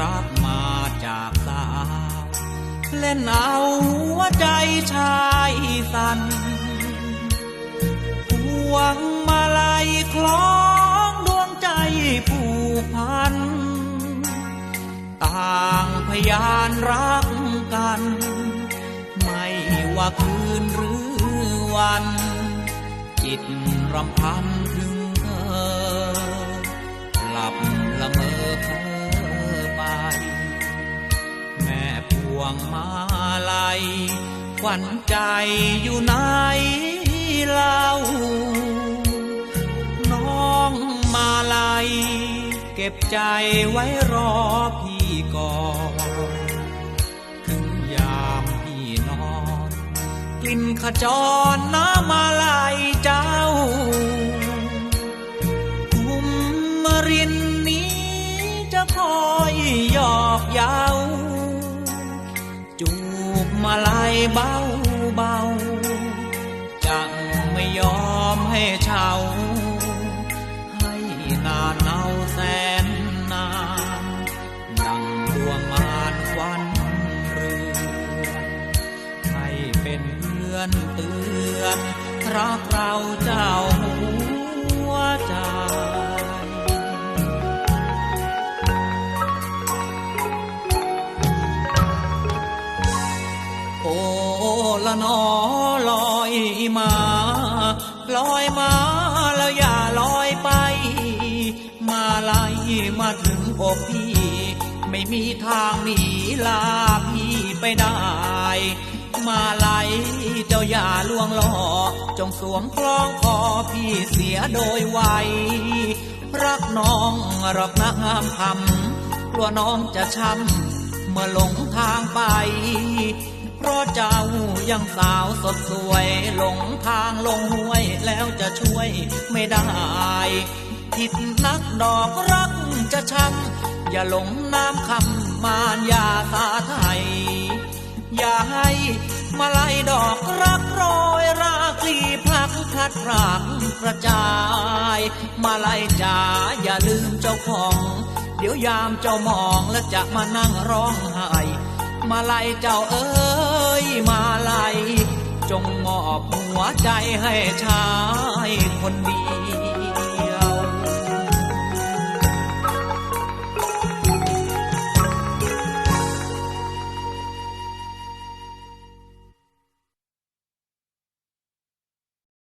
รับมาจากสาว เล่นเอาหัวใจชายสั่นพวงมาลัยคล้องดวงใจผูกพัน ต่างพยานรักกัน ไม่ว่าคืนหรือวัน จิตรำพันถึงเธอหลับ งมาลัยขวัญใจอยู่ไหนเล่า น้องมาลัย เก็บใจไว้รอพี่ก่อนถึงยามพี่นอน กลิ่นขจรน้ำมาลัยเจ้าคุมมรินนี้จะคอยหยอกเย้า จูบมาลายเบาเบาๆจะไม่ยอมให้เช่าให้นานเนาแสนนานดังดวงมานควันเรือนให้เป็นเพื่อนเตือนรักเราเจ้าหั ละนอลอยมาลอยมาแล้วอย่าลอยไป มาไล่มาถึงอกพี่ ไม่มีทางหนีลาพี่ไปได้ มาไล่เจ้าอย่าล่วงล่อ จงสวมคล้องคอพี่เสียโดยไว รักน้องรักนะงามคำกลัวน้องจะช้ำเมื่อหลงทางไป เพราะเจ้ายังสาวสดสวย หลงทางลงห้วยแล้วจะช่วยไม่ได้ผิดนักดอกรักจะช้ำอย่าหลงน้ำคำมารยาสาไทย อย่าให้มาไล่ดอกรักโรยราคลีพลักพลัดพรากกระจาย มาไล่จ๋าอย่าลืมเจ้าของ เดี๋ยวยามเจ้ามองแล้วจะมานั่งร้องไห้มาไล่เจ้าเอ้ งมอบหัวใจให้ชายคนดี